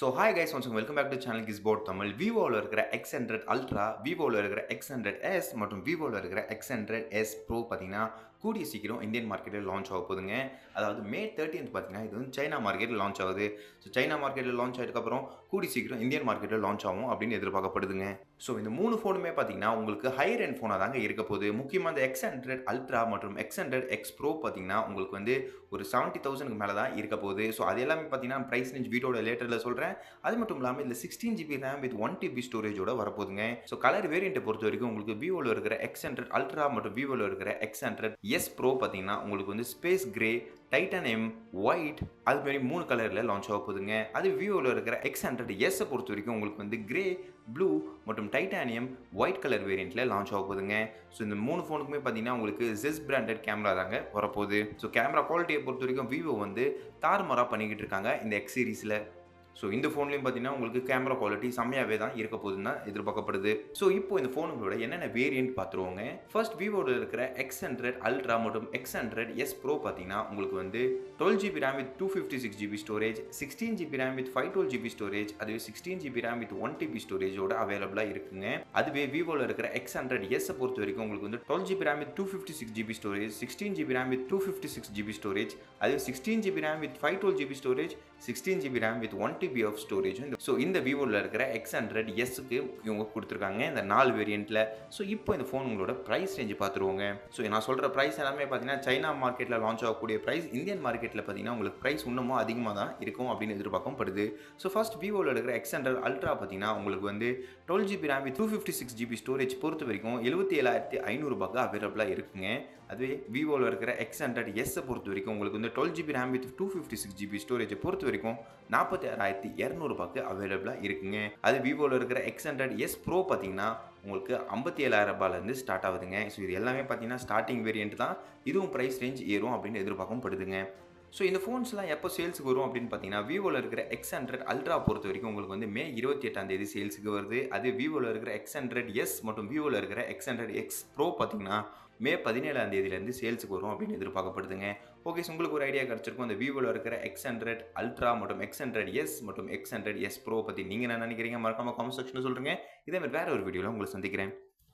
So hi guys once welcome back to channel kiss போர்ட் தமிழ் விவோவில் இருக்கிற எக்ஸ் ஹண்ட்ரட் அல்ட்ரா விவோவில் இருக்கிற எக்ஸ் ஹண்ட்ரட் எஸ் மற்றும் விவோவில் இருக்கிற எக்ஸ் ஹண்ட்ரட் எஸ் ப்ரோ பார்த்தீங்கன்னா கூடிய சீக்கிரம் இந்தியன் மார்க்கெட்டில் லான்ச் ஆக போகுதுங்க. அதாவது மே தேர்ட்டீன்த் பார்த்தீங்கன்னா இது வந்து சைனா மார்க்கெட்டில் லான்ச் ஆகுது. ஸோ சைனா மார்க்கெட்டில் லான்ச் ஆகிட்டக்கப்புறம் கூடி சீக்கிரம் இந்தியன் மார்க்கெட்டில் லான்ச் ஆகும் அப்படின்னு எதிர்பார்க்கப்படுதுங்க. ஸோ இந்த மூணு ஃபோனுமே பார்த்தீங்கன்னா உங்களுக்கு ஹையர் எண்ட் ஃபோனாக தாங்க இருக்க போகுது. முக்கியமாக இந்த எக்ஸ் ஹண்ட்ரட் அல்ட்ரா மற்றும் எக்ஸ் ஹண்ட்ரட் எக்ஸ் ப்ரோ பார்த்தீங்கன்னா உங்களுக்கு வந்து ஒரு செவன்ட்டி தௌசண்ட்க்கு மேலே தான் இருக்க போகுது. ஸோ அது எல்லாமே பார்த்தீங்கன்னா ப்ரைஸ் ரேஞ்ச் வீட்டோட லேட்டரில் சொல்கிறேன் அது மட்டும் இல்லாமல் இதில் sixteen GB RAM with one TB ஸ்டோரேஜோட வரப்போகுதுங்க. ஸோ கலர் வேரியண்ட்டை பொறுத்த வரைக்கும் உங்களுக்கு விவோவில் இருக்கிற எக்ஸ் ஹண்ட்ரட் அல்ட்ரா மற்றும் விவோவில் இருக்கிற எக்ஸ் ஹண்ட்ரட் எஸ் ப்ரோ பார்த்தீங்கன்னா உங்களுக்கு வந்து ஸ்பேஸ் கிரே டைட்டானியம் ஒயிட் அது மாதிரி மூணு கலரில் லான்ச் ஆக போகுதுங்க. அது விவோவில் இருக்கிற எக்ஸ் ஹண்ட்ரட் எஸ்ஸை பொறுத்த வரைக்கும் உங்களுக்கு வந்து கிரே ப்ளூ மற்றும் டைட்டானியம் ஒயிட் கலர் வேரியண்ட்டில் லான்ச் ஆக போகுதுங்க. ஸோ இந்த மூணு ஃபோனுக்குமே பார்த்தீங்கன்னா உங்களுக்கு ஜெஸ் பிராண்டட் கேமரா தாங்க வரப்போகுது. ஸோ கேமரா குவாலிட்டியை பொறுத்த வரைக்கும் விவோ வந்து தாறுமாறாக பண்ணிக்கிட்டு இருக்காங்க இந்த எக்ஸ் சீரீஸில் ஸோ இந்த ஃபோன்லேயும் பார்த்தீங்கன்னா உங்களுக்கு கேமரா குவாலிட்டி செம்மையாகவே தான் இருக்க போகுதுன்னு தான் எதிர்பார்க்கப்படுது ஸோ இப்போ இந்த ஃபோனுங்களோட என்னென்ன வேரியன்ட் பார்த்துருவோங்க ஃபர்ஸ்ட் விவோட இருக்கிற எக்ஸ் ஹண்ட்ரட் அல்ட்ரா மற்றும் எக்ஸ் ஹண்ட்ரட் எஸ் ப்ரோ பார்த்தீங்கன்னா உங்களுக்கு வந்து twelve GB RAM with two fifty six GB storage sixteen GB RAM with five twelve GB storage அதுவே sixteen GB RAM with one TB ஸ்டோரேஜோட அவைலபிளாக இருக்குங்க அதுவே விவோவில் இருக்கிற எக்ஸ் ஹண்ட்ரட் எஸ்ஸை பொறுத்த வரைக்கும் உங்களுக்கு வந்து twelve GB RAM with two fifty six GB storage sixteen GB RAM with two fifty six GB storage அதுவே sixteen GB RAM with five twelve GB storage sixteen GB RAM with one TB of storage so இந்த விவோவில் இருக்கிற X hundred எஸ்க்கு இவங்க கொடுத்துருக்காங்க. இந்த நாலு வேரியண்ட்டில் so இப்போ இந்த ஃபோன் உங்களோட ப்ரைஸ் ரேஞ்சு பார்த்துருவோங்க. ஸோ நான் சொல்கிற ப்ரைஸ் எல்லாமே பார்த்தீங்கன்னா சைனா மார்க்கெட்டில் லான்ச் ஆகக்கூடிய ப்ரைஸ் இந்தியன் மார்க்கெட்டில் பார்த்தீங்கன்னா உங்களுக்கு ப்ரைஸ் இன்னமும் அதிகமாக தான் இருக்கும் அப்படின்னு எதிர்பார்க்கப்படுது ஸோ ஃபர்ஸ்ட் விவோவில் இருக்கிற எக்ஸ் ஹண்ட்ரட் அல்ட்ரா பார்த்தீங்கன்னா உங்களுக்கு வந்து twelve GB RAM with two fifty six GB storage பொறுத்த வரைக்கும் எழுபத்தி ஏழாயிரத்தி ஐநூறுபாக்கு அவைலபிளாக இருக்குங்க. அதுவே விவோவில் இருக்கிற எக்ஸ் ஹண்ட்ரட் எஸ்ஸை பொறுத்த வரைக்கும் உங்களுக்கு வந்து twelve GB RAM with two fifty six GB ஸ்டோரேஜை பொறுத்த வரைக்கும் நாற்பத்தி ஆறாயிரம் ஆறாயிரத்தி இரநூறுபாக்கு அவைலபிளாக இருக்குங்க. அது விவோவில் இருக்கிற எக்ஸ் ஹண்ட்ரட் எஸ் ப்ரோ பார்த்தீங்கன்னா உங்களுக்கு ஐம்பத்தி ஏழாயிரம் ரூபாயிலேருந்து ஸ்டார்ட் ஆகுதுங்க. ஸோ இது எல்லாமே பார்த்தீங்கன்னா ஸ்டார்டிங் வேரியண்ட் தான். இதுவும் ப்ரைஸ் ரேஞ்ச் ஏறும் அப்படின்னு எதிர்பார்க்கப்படுதுங்க ஸோ இந்த ஃபோன்ஸ்லாம் எப்போ சேல்ஸுக்கு வரும் அப்படின்னு பார்த்தீங்கன்னா விவோவில் இருக்கிற எக்ஸ் ஹண்ட்ரட் அல்ட்ரா பொறுத்த வரைக்கும் உங்களுக்கு வந்து மே இருபத்தி எட்டாம் தேதி சேல்ஸுக்கு வருது. அது விவோவில் இருக்கிற எக்ஸ் ஹண்ட்ரட் எஸ் மற்றும் விவோவில் இருக்கிற எக்ஸ் ஹண்ட்ரட் எக்ஸ் ப்ரோ பார்த்தீங்கன்னா மே பதினேழாம் தேதியிலேருந்து சேல்ஸுக்கு வரும் அப்படின்னு எதிர்பார்க்கப்படுதுங்க. ஓகே உங்களுக்கு ஒரு ஐடியா கிடச்சிருக்கும். அந்த விவோவில் இருக்கிற எக்ஸ் ஹண்ட்ரட் அல்ட்ரா மற்றும் எக்ஸ் ஹண்ட்ரட் எஸ் மற்றும் எக்ஸ் ஹண்ட்ரட் எஸ் ப்ரோ பற்றி நீங்கள் என்ன நினைக்கிறீங்க? மறக்காம காமெண்ட் செக்ஷனில் சொல்லுங்கள் இதே மாதிரி வேறு ஒரு வீடியோவில் உங்களை சந்திக்கிறேன்.